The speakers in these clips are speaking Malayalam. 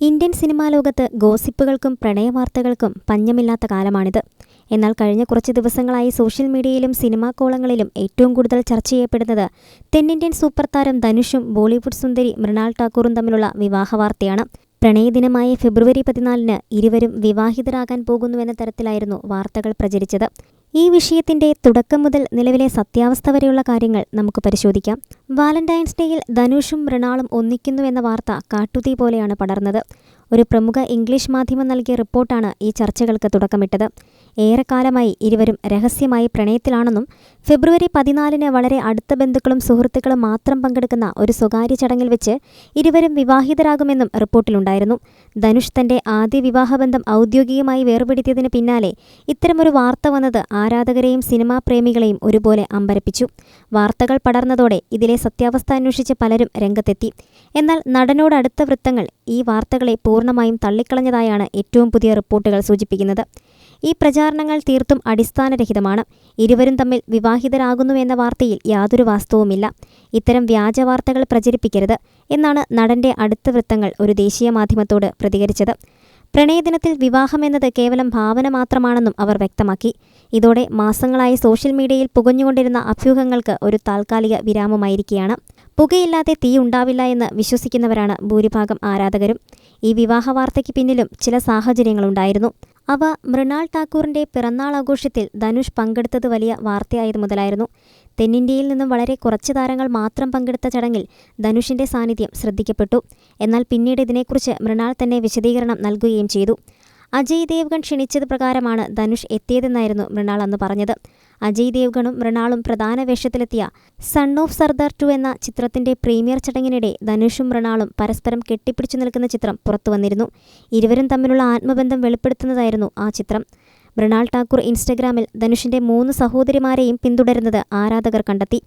ഇന്ത്യൻ സിനിമാ ലോകത്ത് ഗോസിപ്പുകൾക്കും പ്രണയവാർത്തകൾക്കും പഞ്ഞമില്ലാത്ത കാലമാണിത്. എന്നാൽ കഴിഞ്ഞ കുറച്ച് ദിവസങ്ങളായി സോഷ്യൽ മീഡിയയിലും സിനിമാ കോളങ്ങളിലും ഏറ്റവും കൂടുതൽ ചർച്ച ചെയ്യപ്പെടുന്നത് തെന്നിന്ത്യൻ സൂപ്പർ താരം ധനുഷും ബോളിവുഡ് സുന്ദരി മൃണാൾ ടാക്കൂറും തമ്മിലുള്ള വിവാഹ വാർത്തയാണ് പ്രണയദിനമായ ഫെബ്രുവരി പതിനാലിന് ഇരുവരും വിവാഹിതരാകാൻ പോകുന്നുവെന്ന തരത്തിലായിരുന്നു വാർത്തകൾ പ്രചരിച്ചത്. ഈ വിഷയത്തിന്റെ തുടക്കം മുതൽ നിലവിലെ സത്യാവസ്ഥ വരെയുള്ള കാര്യങ്ങൾ നമുക്ക് പരിശോധിക്കാം. വാലന്റൈൻസ് ഡേയിൽ ധനുഷും മൃണാളും ഒന്നിക്കുന്നുവെന്ന വാർത്ത കാട്ടുതീ പോലെയാണ് പടർന്നത്. ഒരു പ്രമുഖ ഇംഗ്ലീഷ് മാധ്യമം നൽകിയ റിപ്പോർട്ടാണ് ഈ ചർച്ചകൾക്ക് തുടക്കമിട്ടത്. ഏറെക്കാലമായി ഇരുവരും രഹസ്യമായി പ്രണയത്തിലാണെന്നും ഫെബ്രുവരി പതിനാലിന് വളരെ അടുത്ത ബന്ധുക്കളും സുഹൃത്തുക്കളും മാത്രം പങ്കെടുക്കുന്ന ഒരു സ്വകാര്യ ചടങ്ങിൽ വെച്ച് ഇരുവരും വിവാഹിതരാകുമെന്നും റിപ്പോർട്ടിലുണ്ടായിരുന്നു. ധനുഷ് തന്റെ ആദ്യ വിവാഹബന്ധം ഔദ്യോഗികമായി വേർപെടുത്തിയതിന് പിന്നാലെ ഇത്തരമൊരു വാർത്ത വന്നത് ആരാധകരെയും സിനിമാ പ്രേമികളെയും ഒരുപോലെ അമ്പരപ്പിച്ചു. വാർത്തകൾ പടർന്നതോടെ ഇതിലെ സത്യാവസ്ഥ അന്വേഷിച്ച് പലരും രംഗത്തെത്തി. എന്നാൽ നടനോട് അടുത്ത വൃത്തങ്ങൾ ഈ വാർത്തകളെ പൂർണമായും തള്ളിക്കളഞ്ഞതായാണ് ഏറ്റവും പുതിയ റിപ്പോർട്ടുകൾ സൂചിപ്പിക്കുന്നത്. ഈ പ്രചാരണങ്ങൾ തീർത്തും അടിസ്ഥാനരഹിതമാണ്. ഇരുവരും തമ്മിൽ വിവാഹിതരാകുന്നുവെന്ന വാർത്തയിൽ യാതൊരു വാസ്തവുമില്ല. ഇത്തരം വ്യാജ വാർത്തകൾ പ്രചരിപ്പിക്കരുത് എന്നാണ് നടന്റെ അടുത്ത വൃത്തങ്ങൾ ഒരു ദേശീയ മാധ്യമത്തോട് പ്രതികരിച്ചത്. പ്രണയദിനത്തിൽ വിവാഹമെന്നത് കേവലം ഭാവന മാത്രമാണെന്നും അവർ വ്യക്തമാക്കി. ഇതോടെ മാസങ്ങളായി സോഷ്യൽ മീഡിയയിൽ പുകഞ്ഞുകൊണ്ടിരുന്ന അഭ്യൂഹങ്ങൾക്ക് ഒരു താൽക്കാലിക വിരാമമായിരിക്കുകയാണ്. പുകയില്ലാതെ തീ ഉണ്ടാവില്ല എന്ന് വിശ്വസിക്കുന്നവരാണ് ഭൂരിഭാഗം ആരാധകരും. ഈ വിവാഹ വാർത്തയ്ക്ക് പിന്നിലും ചില സാഹചര്യങ്ങളുണ്ടായിരുന്നു. അവ മൃണാൾ ടാക്കൂറിന്റെ പിറന്നാൾ ആഘോഷത്തിൽ ധനുഷ് പങ്കെടുത്തത് വലിയ വാർത്തയായത് മുതലായിരുന്നു. തെന്നിന്ത്യയിൽ നിന്നും വളരെ കുറച്ച് താരങ്ങൾ മാത്രം പങ്കെടുത്ത ചടങ്ങിൽ ധനുഷിന്റെ സാന്നിധ്യം ശ്രദ്ധിക്കപ്പെട്ടു. എന്നാൽ പിന്നീട് ഇതിനെക്കുറിച്ച് മൃണാൾ തന്നെ വിശദീകരണം നൽകുകയും ചെയ്തു. അജയ് ദേവ്ഗൺ ക്ഷണിച്ചത് പ്രകാരമാണ് ധനുഷ് എത്തിയതെന്നായിരുന്നു മൃണാൾ അന്ന് പറഞ്ഞത്. അജയ് ദേവ്ഗണും മൃണാളും പ്രധാന വേഷത്തിലെത്തിയ സൺ ഓഫ് സർദാർ ടു എന്ന ചിത്രത്തിന്റെ പ്രീമിയർ ചടങ്ങിനിടെ ധനുഷും മൃണാളും പരസ്പരം കെട്ടിപ്പിടിച്ചു നിൽക്കുന്ന ചിത്രം പുറത്തുവന്നിരുന്നു. ഇരുവരും തമ്മിലുള്ള ആത്മബന്ധം വെളിപ്പെടുത്തുന്നതായിരുന്നു ആ ചിത്രം. മൃണാൾ ഠാക്കൂർ ഇൻസ്റ്റഗ്രാമിൽ ധനുഷിന്റെ മൂന്ന് സഹോദരിമാരെയും പിന്തുടരുന്നത് ആരാധകർ കണ്ടെത്തി.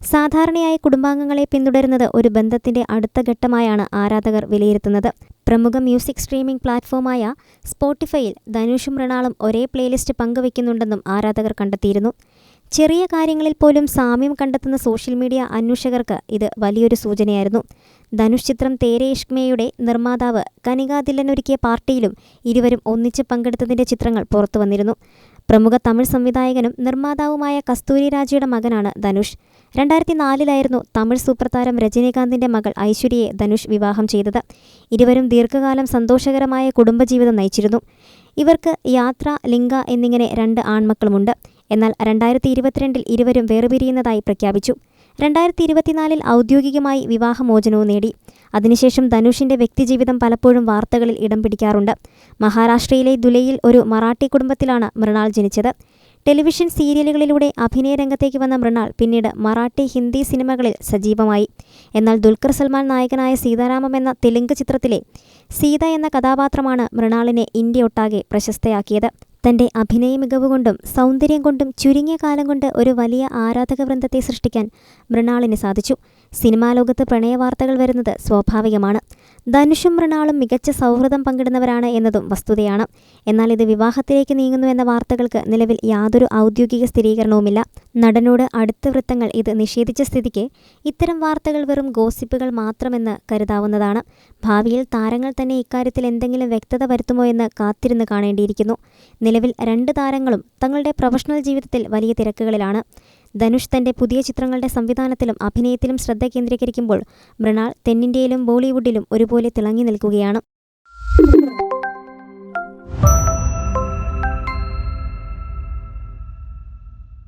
സാധാരണയായി കുടുംബാംഗങ്ങളെ പിന്തുടരുന്നത് ഒരു ബന്ധത്തിന്റെ അടുത്ത ഘട്ടമായാണ് ആരാധകർ വിലയിരുത്തുന്നത്. പ്രമുഖ മ്യൂസിക് സ്ട്രീമിംഗ് പ്ലാറ്റ്ഫോമായ സ്പോട്ടിഫൈയിൽ ധനുഷും മൃണാളും ഒരേ പ്ലേലിസ്റ്റ് പങ്കുവയ്ക്കുന്നുണ്ടെന്നും ആരാധകർ കണ്ടെത്തിയിരുന്നു. ചെറിയ കാര്യങ്ങളിൽ പോലും സാമ്യം കണ്ടെത്തുന്ന സോഷ്യൽ മീഡിയ അന്വേഷകർക്ക് ഇത് വലിയൊരു സൂചനയായിരുന്നു. ധനുഷ് ചിത്രം തേരെ ഇഷ്മയുടെ നിർമ്മാതാവ് കനികാതില്ലൻ ഒരുക്കിയ പാർട്ടിയിലും ഇരുവരും ഒന്നിച്ച് പങ്കെടുത്തതിന്റെ ചിത്രങ്ങൾ പുറത്തു വന്നിരുന്നു. പ്രമുഖ തമിഴ് സംവിധായകനും നിർമ്മാതാവുമായ കസ്തൂരി രാജയുടെ മകനാണ് ധനുഷ്. രണ്ടായിരത്തി നാലിലായിരുന്നു തമിഴ് സൂപ്രതാരം രജനീകാന്തിന്റെ മകൾ ഐശ്വര്യയെ ധനുഷ് വിവാഹം ചെയ്തത്. ഇരുവരും ദീർഘകാലം സന്തോഷകരമായ കുടുംബജീവിതം നയിച്ചിരുന്നു. ഇവർക്ക് യാത്ര ലിംഗ എന്നിങ്ങനെ രണ്ട് ആൺമക്കളുമുണ്ട്. എന്നാൽ രണ്ടായിരത്തി ഇരുപത്തിരണ്ടിൽ ഇരുവരും വേർപിരിയുന്നതായി പ്രഖ്യാപിച്ചു. രണ്ടായിരത്തി ഇരുപത്തിനാലിൽ ഔദ്യോഗികമായി വിവാഹമോചനവും നേടി. അതിനുശേഷം ധനുഷിന്റെ വ്യക്തിജീവിതം പലപ്പോഴും വാർത്തകളിൽ ഇടം പിടിക്കാറുണ്ട്. മഹാരാഷ്ട്രയിലെ ദുലൈയിൽ ഒരു മറാഠി കുടുംബത്തിലാണ് മൃണാൾ ജനിച്ചത്. ടെലിവിഷൻ സീരിയലുകളിലൂടെ അഭിനയ രംഗത്തേക്ക് വന്ന മൃണാൾ പിന്നീട് മറാഠി ഹിന്ദി സിനിമകളിൽ സജീവമായി. എന്നാൽ ദുൽഖർ സൽമാൻ നായകനായ സീതാരാമം എന്ന തെലുങ്ക് ചിത്രത്തിലെ സീത എന്ന കഥാപാത്രമാണ് മൃണാളിനെ ഇന്ത്യ ഒട്ടാകെ പ്രശസ്തയാക്കിയത്. തന്റെ അഭിനയ മികവ് കൊണ്ടും സൗന്ദര്യം കൊണ്ടും ചുരുങ്ങിയ കാലം കൊണ്ട് ഒരു വലിയ ആരാധക വൃന്ദത്തെ സൃഷ്ടിക്കാൻ മൃണാളിന് സാധിച്ചു. സിനിമാ ലോകത്ത് പ്രണയവാർത്തകൾ വരുന്നത് സ്വാഭാവികമാണ്. ധനുഷും മൃണാളും മികച്ച സൗഹൃദം പങ്കിടുന്നവരാണ് എന്നതും വസ്തുതയാണ്. എന്നാൽ ഇത് വിവാഹത്തിലേക്ക് നീങ്ങുന്നു എന്ന വാർത്തകൾക്ക് നിലവിൽ യാതൊരു ഔദ്യോഗിക സ്ഥിരീകരണവുമില്ല. നടനോട് അടുത്ത വൃത്തങ്ങൾ ഇത് നിഷേധിച്ച സ്ഥിതിക്ക് ഇത്തരം വാർത്തകൾ വെറും ഗോസിപ്പുകൾ മാത്രമെന്ന് കരുതാവുന്നതാണ്. ഭാവിയിൽ താരങ്ങൾ തന്നെ ഇക്കാര്യത്തിൽ എന്തെങ്കിലും വ്യക്തത വരുത്തുമോ എന്ന് കാത്തിരുന്ന് കാണേണ്ടിയിരിക്കുന്നു. നിലവിൽ രണ്ട് താരങ്ങളും തങ്ങളുടെ പ്രൊഫഷണൽ ജീവിതത്തിൽ വലിയ തിരക്കുകളിലാണ്. ധനുഷ് തന്റെ പുതിയ ചിത്രങ്ങളുടെ സംവിധാനത്തിലും അഭിനയത്തിലും ശ്രദ്ധ കേന്ദ്രീകരിക്കുമ്പോൾ മൃണാൾ തെന്നിന്ത്യയിലും ബോളിവുഡിലും ഒരുപോലെ തിളങ്ങി നിൽക്കുകയാണ്.